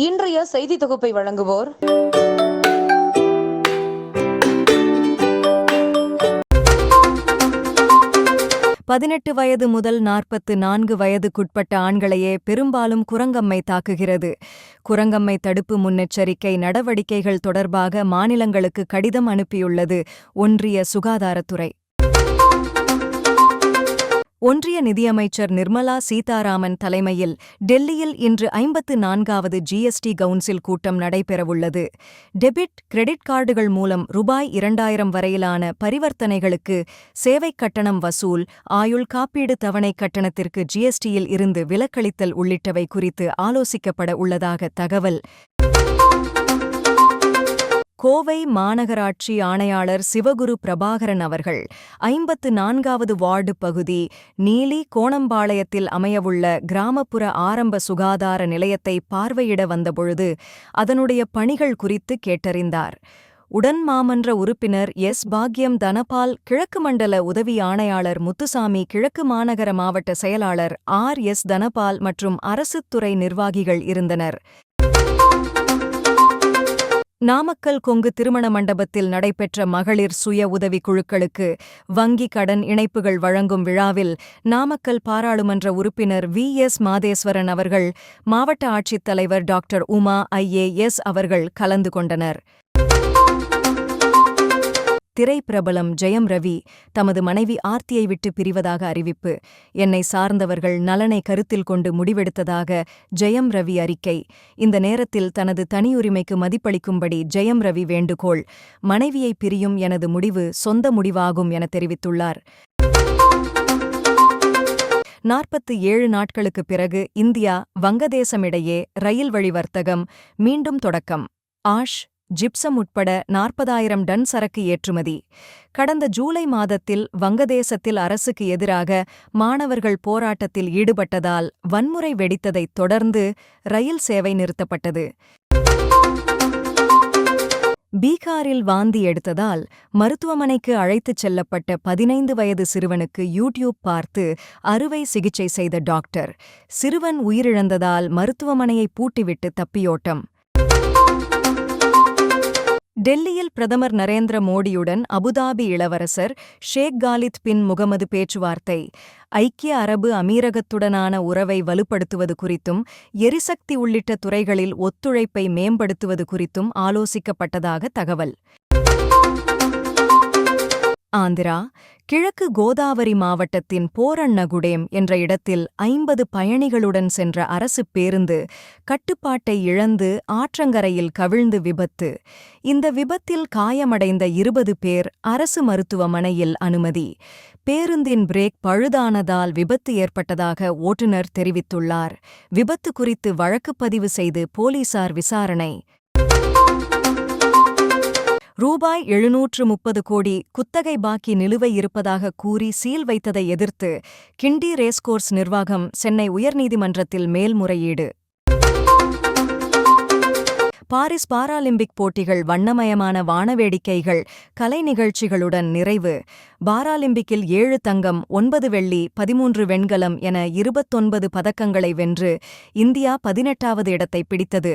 இன்றைய செய்தி தொகுப்பை வழங்குவோர். பதினெட்டு வயது முதல் நாற்பத்து நான்கு வயதுக்குட்பட்ட ஆண்களையே பெரும்பாலும் குரங்கம்மை தாக்குகிறது. குரங்கம்மை தடுப்பு முன்னெச்சரிக்கை நடவடிக்கைகள் தொடர்பாக மாநிலங்களுக்கு கடிதம் அனுப்பியுள்ளது ஒன்றிய சுகாதாரத்துறை. ஒன்றிய நிதியமைச்சர் நிர்மலா சீதாராமன் தலைமையில் டெல்லியில் இன்று ஐம்பத்து நான்காவது ஜிஎஸ்டி கவுன்சில் கூட்டம் நடைபெறவுள்ளது. டெபிட் கிரெடிட் கார்டுகள் மூலம் ரூபாய் இரண்டாயிரம் வரையிலான பரிவர்த்தனைகளுக்கு சேவைக் கட்டணம் வசூல் ஆயுள் காப்பீடு தவணை கட்டணத்திற்கு ஜிஎஸ்டியில் இருந்து விலக்களித்தல் உள்ளிட்டவை குறித்து ஆலோசிக்கப்பட உள்ளதாக தகவல். கோவை மாநகராட்சி ஆணையாளர் சிவகுரு பிரபாகரன் அவர்கள் ஐம்பத்து நான்காவது வார்டு பகுதி நீலி கோணம்பாளையத்தில் அமையவுள்ள கிராமப்புற ஆரம்ப சுகாதார நிலையத்தை பார்வையிட வந்தபொழுது அதனுடைய பணிகள் குறித்து கேட்டறிந்தார். உடன் மாமன்ற உறுப்பினர் எஸ். பாக்யம் தனபால் கிழக்கு மண்டல உதவி ஆணையாளர் முத்துசாமி கிழக்கு மாநகர மாவட்ட செயலாளர் ஆர். எஸ். தனபால் மற்றும் அரசுத் துறை நிர்வாகிகள் இருந்தனர். நாமக்கல் கொங்கு திருமண மண்டபத்தில் நடைபெற்ற மகளிர் சுய உதவிக் குழுக்களுக்கு வங்கி கடன் இணைப்புகள் வழங்கும் விழாவில் நாமக்கல் பாராளுமன்ற உறுப்பினர் வி. எஸ். மாதேஸ்வரன் அவர்கள் மாவட்ட ஆட்சித்தலைவர் டாக்டர் உமா ஐஏஎஸ் அவர்கள் கலந்து கொண்டனர். திரைப்பிரபலம் ஜெயம் ரவி தமது மனைவி ஆர்த்தியை விட்டு பிரிவதாக அறிவிப்பு. என்னை சார்ந்தவர்கள் நலனை கருத்தில் கொண்டு முடிவெடுத்ததாக ஜெயம் ரவி அறிக்கை. இந்த நேரத்தில் தனது தனியுரிமைக்கு மதிப்பளிக்கும்படி ஜெயம் ரவி வேண்டுகோள். மனைவியை பிரியும் எனது முடிவு சொந்த முடிவாகும் என தெரிவித்துள்ளார். நாற்பத்தி ஏழு நாட்களுக்கு பிறகு இந்தியா வங்கதேசமிடையே ரயில் வழி வர்த்தகம். மீண்டும் தொடக்கம். ஆஷ் ஜிப்சம் உட்பட நாற்பதாயிரம் டன் சரக்கு ஏற்றுமதி. கடந்த ஜூலை மாதத்தில் வங்கதேசத்தில் அரசுக்கு எதிராக மாணவர்கள் போராட்டத்தில் ஈடுபட்டதால் வன்முறை வெடித்ததைத் தொடர்ந்து ரயில் சேவை நிறுத்தப்பட்டது. பீகாரில் வாந்தி எடுத்ததால் மருத்துவமனைக்கு அழைத்துச் செல்லப்பட்ட பதினைந்து வயது சிறுவனுக்கு யூடியூப் பார்த்து அறுவை சிகிச்சை செய்த டாக்டர். சிறுவன் உயிரிழந்ததால் மருத்துவமனையை பூட்டிவிட்டு தப்பியோட்டம். டெல்லியில் பிரதமர் நரேந்திர மோடியுடன் அபுதாபி இளவரசர் ஷேக் காலித் பின் முகமது பேச்சுவார்த்தை ஐக்கிய அரபு அமீரகத்துடனான உறவை வலுப்படுத்துவது குறித்தும் எரிசக்தி உள்ளிட்ட துறைகளில் ஒத்துழைப்பை மேம்படுத்துவது குறித்தும் ஆலோசிக்கப்பட்டதாக தகவல். ஆந்திரா கிழக்கு கோதாவரி மாவட்டத்தின் போரண்ணகுடேம் என்ற இடத்தில் ஐம்பது பயணிகளுடன் சென்ற அரசுப் பேருந்து கட்டுப்பாட்டை இழந்து ஆற்றங்கரையில் கவிழ்ந்து விபத்து. இந்த விபத்தில் காயமடைந்த இருபது பேர் அரசு மருத்துவமனையில் அனுமதி. பேருந்தின் பிரேக் பழுதானதால் விபத்து ஏற்பட்டதாக ஓட்டுநர் தெரிவித்துள்ளார். விபத்து குறித்து வழக்குப்பதிவு செய்து போலீசார் விசாரணை ரூபாய் எழுநூற்று முப்பது கோடி குத்தகை பாக்கி நிலுவை இருப்பதாக கூறி சீல் வைத்ததை எதிர்த்து கிண்டி ரேஸ்கோர்ஸ் நிர்வாகம் சென்னை உயர்நீதிமன்றத்தில் மேல்முறையீடு. பாரிஸ் பாராலிம்பிக் போட்டிகள் வண்ணமயமான வானவேடிக்கைகள் கலை நிகழ்ச்சிகளுடன் நிறைவு. பாராலிம்பிக்கில் ஏழு தங்கம் ஒன்பது வெள்ளி பதிமூன்று வெண்கலம் என இருபத்தொன்பது பதக்கங்களை வென்று இந்தியா பதினெட்டாவது இடத்தை பிடித்தது.